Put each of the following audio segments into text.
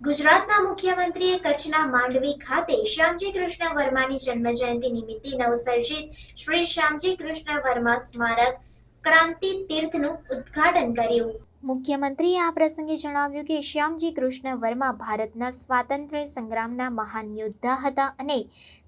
ગુજરાતના મુખ્યમંત્રીએ કચ્છના માંડવી ખાતે શ્યામજી કૃષ્ણ વર્માની જન્મજયંતિ નિમિત્તે નવસર્જિત શ્રી શ્યામજી કૃષ્ણ વર્મા સ્મારક ક્રાંતિ તીર્થનું ઉદ્ઘાટન કર્યું. મુખ્યમંત્રીએ આ પ્રસંગે જણાવ્યું કે શ્યામજી કૃષ્ણ વર્મા ભારતના સ્વાતંત્ર્ય સંગ્રામના મહાન યોદ્ધા હતા અને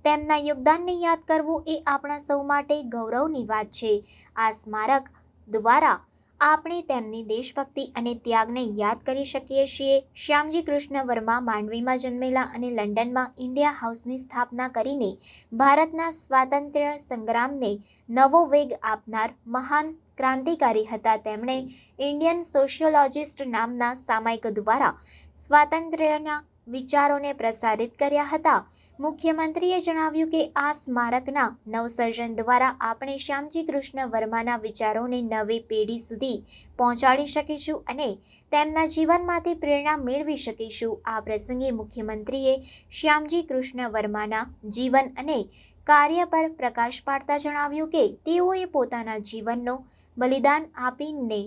તેમના યોગદાનને યાદ કરવું એ આપણા સૌ માટે ગૌરવની વાત છે. આ સ્મારક દ્વારા આપણે તેમની દેશભક્તિ અને ત્યાગને યાદ કરી શકીએ છીએ. શ્યામજી કૃષ્ણ વર્મા માંડવીમાં જન્મેલા અને લંડનમાં ઇન્ડિયા હાઉસની સ્થાપના કરીને ભારતના સ્વાતંત્ર્ય સંગ્રામને નવો વેગ આપનાર મહાન ક્રાંતિકારી હતા. તેમણે ઇન્ડિયન સોશિયોલોજિસ્ટ નામના સામાયિક દ્વારા સ્વાતંત્ર્યના વિચારોને પ્રસારિત કર્યા હતા. મુખ્યમંત્રીએ જણાવ્યું કે આ સ્મારકના નવસર્જન દ્વારા આપણે શ્યામજી કૃષ્ણ વર્માના વિચારોને નવી પેઢી સુધી પહોંચાડી શકીશું અને તેમના જીવનમાંથી પ્રેરણા મેળવી શકીશું. આ પ્રસંગે મુખ્યમંત્રીએ શ્યામજી કૃષ્ણ વર્માના જીવન અને કાર્ય પર પ્રકાશ પાડતા જણાવ્યું કે તેઓએ પોતાના જીવનનો બલિદાન આપીને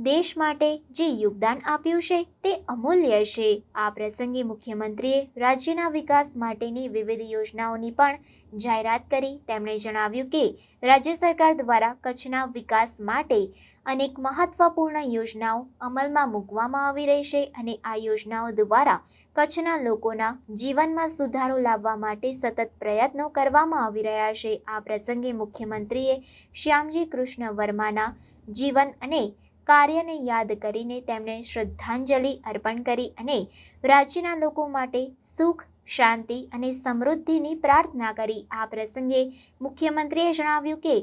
દેશ માટે જે યોગદાન આપ્યું છે તે અમૂલ્ય છે. આ પ્રસંગે મુખ્યમંત્રીએ રાજ્યના વિકાસ માટેની વિવિધ યોજનાઓની પણ જાહેરાત કરી. તેમણે જણાવ્યું કે રાજ્ય સરકાર દ્વારા કચ્છના વિકાસ માટે અનેક મહત્વપૂર્ણ યોજનાઓ અમલમાં મૂકવામાં આવી રહી છે અને આ યોજનાઓ દ્વારા કચ્છના લોકોના જીવનમાં સુધારો લાવવા માટે સતત પ્રયત્નો કરવામાં આવી રહ્યા છે. આ પ્રસંગે મુખ્યમંત્રીએ શ્યામજી કૃષ્ણ વર્માના જીવન અને કાર્યને યાદ કરીને તેમણે શ્રદ્ધાંજલિ અર્પણ કરી અને રાજ્યના લોકો માટે સુખ, શાંતિ અને સમૃદ્ધિની પ્રાર્થના કરી. આ પ્રસંગે મુખ્યમંત્રીએ જણાવ્યું કે,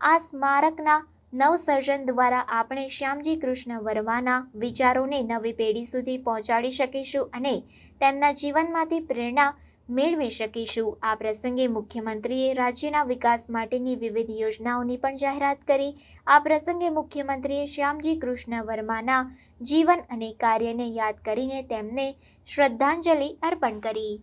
આ સ્મારકના નવસર્જન દ્વારા આપણે શ્યામજી કૃષ્ણ વર્માના વિચારોને નવી પેઢી સુધી પહોંચાડી શકીશું અને તેમના જીવનમાંથી પ્રેરણા મેળવી શકીશું. આ પ્રસંગે મુખ્યમંત્રીએ રાજ્યના વિકાસ માટેની વિવિધ યોજનાઓની પણ જાહેરાત કરી. આ પ્રસંગે મુખ્યમંત્રીએ શ્યામજી કૃષ્ણ વર્માના જીવન અને કાર્યને યાદ કરીને તેમને શ્રદ્ધાંજલિ અર્પણ કરી.